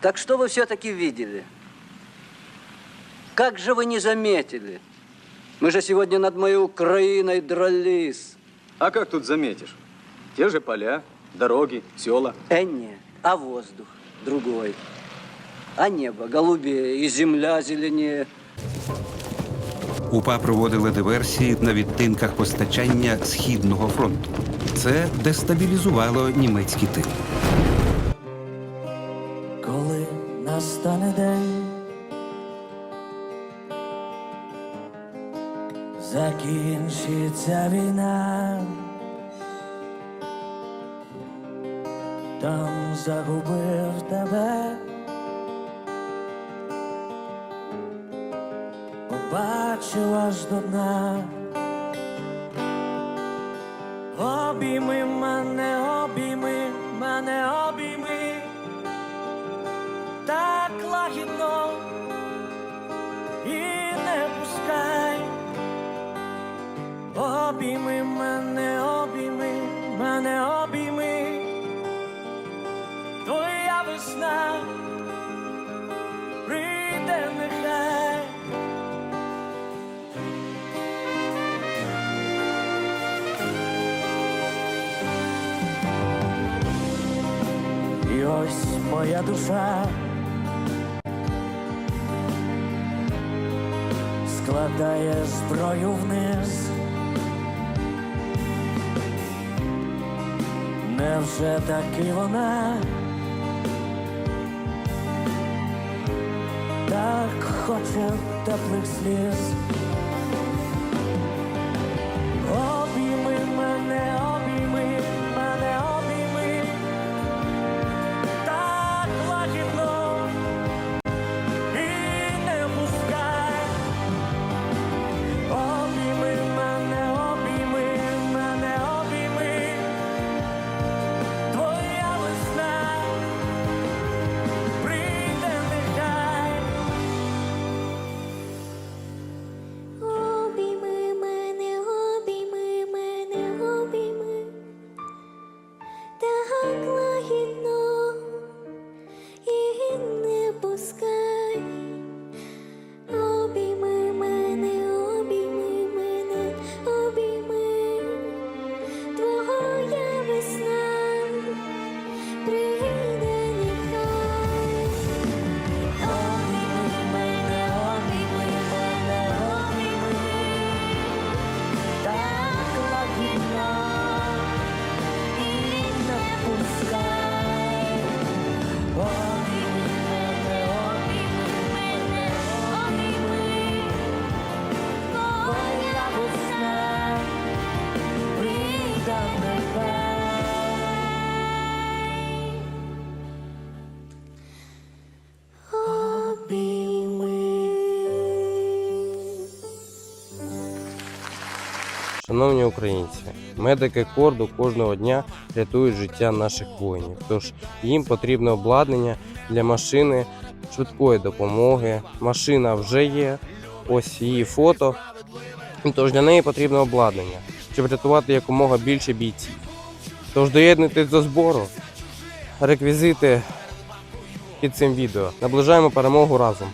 Так что вы все-таки видели? Как же вы не заметили? Мы же сегодня над моей Украиной дрались. А как тут заметишь? Те же поля, дороги, села. Э, нет, а воздух другой. А небо голубее, и земля зеленее. УПА проводили диверсії на відтинках постачання Східного фронту. Це дестабілізувало німецький тил. Настане день, закінчиться війна, там загубив тебе, побачив аж до дна. Обійми Обійми мене, обійми, мене обійми, твоя весна прийде нехай. І ось моя душа складає зброю вниз. Невже таки вона так хоче теплих сліз? Шановні українці, медики корду кожного дня рятують життя наших воїнів. Тож їм потрібне обладнання для машини швидкої допомоги. Машина вже є, ось її фото. Тож для неї потрібне обладнання, щоб рятувати якомога більше бійців. Тож доєднуйтесь до збору, реквізити під цим відео. Наближаємо перемогу разом.